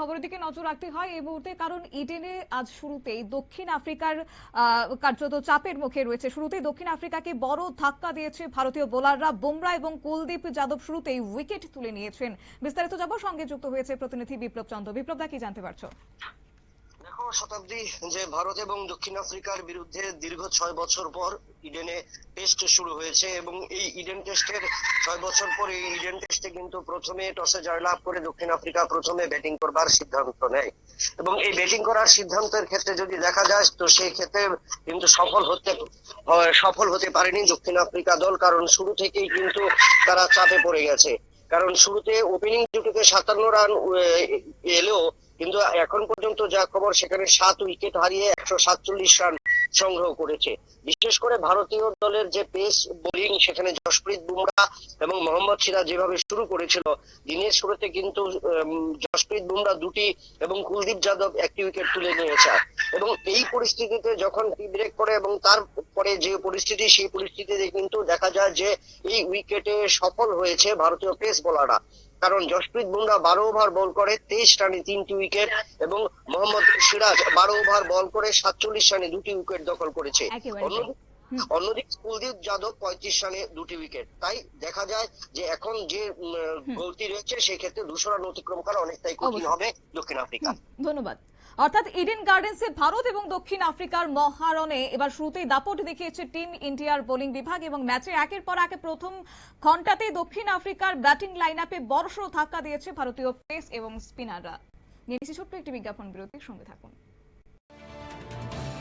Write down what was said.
খবরের দিকে নজর রাখতে হয় এই মুহূর্তে, কারণ ইডেনে আজ শুরুতেই দক্ষিণ আফ্রিকার কার্যত চাপের মুখে রয়েছে। শুরুতেই দক্ষিণ আফ্রিকাকে বড় ধাক্কা দিয়েছে ভারতীয় বোলাররা। বুমরা এবং কুলদীপ যাদব শুরুতেই উইকেট তুলে নিয়েছেন। বিস্তারিত যাব, সঙ্গে যুক্ত হয়েছে প্রতিনিধি বিপ্লব চন্দ্র। বিপ্লব দা, কি জানতে পারছ? শতাব্দী যে ভারত এবং দক্ষিণ আফ্রিকার বিরুদ্ধে দীর্ঘ ছয় বছর পর ইডেনে টেস্ট শুরু হয়েছে এবং এই ইডেন টেস্টের ছয় বছর পরে এই ইডেন টেস্টে কিন্তু প্রথমে টসে জয়লাভ করে দক্ষিণ আফ্রিকা প্রথমে ব্যাটিং করবার সিদ্ধান্ত নেয়। এবং এই ব্যাটিং করার সিদ্ধান্তের ক্ষেত্রে যদি দেখা যায়, তো সেই ক্ষেত্রে কিন্তু সফল হতে সফল হতে পারেনি দক্ষিণ আফ্রিকা দল, কারণ শুরু থেকেই কিন্তু তারা চাপে পড়ে গেছে। কারণ শুরুতে ওপেনিং জুটিতে সাতান্ন রান এলেও কিন্তু এখন পর্যন্ত যা খবর, সেখানে সাত উইকেট হারিয়ে একশো সাতচল্লিশ রান সংগ্রহ করেছে। বিশেষ করে ভারতীয় দলের যে পেস বোলিং, সেখানে জসপ্রীত বুমরা এবং মোহাম্মদ সিরাজ যেভাবে শুরু করেছিল, দিনের শুরুতে কিন্তু জসপ্রীত বুমরা দুটি এবং কুলদীপ যাদব একটি উইকেট তুলে নিয়েছে। এবং এই পরিস্থিতিতে যখন টি ব্রেক করে এবং তারপরে যে পরিস্থিতি সেই পরিস্থিতিতে কিন্তু দেখা যায় যে এই উইকেটে সফল হয়েছে ভারতীয় পেস বোলাররা কারণ জসপ্রীত বুমরা বারো ওভার বল করে তেইশ রানে তিনটি উইকেট এবং মোহাম্মদ সিরাজ বারো ওভার বল করে সাতচল্লিশ রানে দুটি উইকেট দখল করেছে অন্যদিকে। অন্যদিকে কুলদীপ যাদব পঁয়ত্রিশ রানে দুটি উইকেট তাই দেখা যায় যে এখন যে গলতি রয়েছে সেই ক্ষেত্রে দুশো রান অতিক্রম করা অনেকটাই কঠিন হবে দক্ষিণ আফ্রিকা। ধন্যবাদ। অর্থাৎ ইডেন গার্ডেন্সে ভারত এবং দক্ষিণ আফ্রিকার মহারণে এবার শুরুতেই দাপট দেখিয়েছে টিম ইন্ডিয়ার বোলিং বিভাগ এবং ম্যাচে একের পর একে প্রথম ঘন্টাতে দক্ষিণ আফ্রিকার ব্যাটিং লাইন আপে বড়সড় ধাক্কা দিয়েছে ভারতীয় পেস এবং স্পিনাররা নিয়ে ছোট্ট একটি বিজ্ঞাপন বিরতির সঙ্গে থাকুন।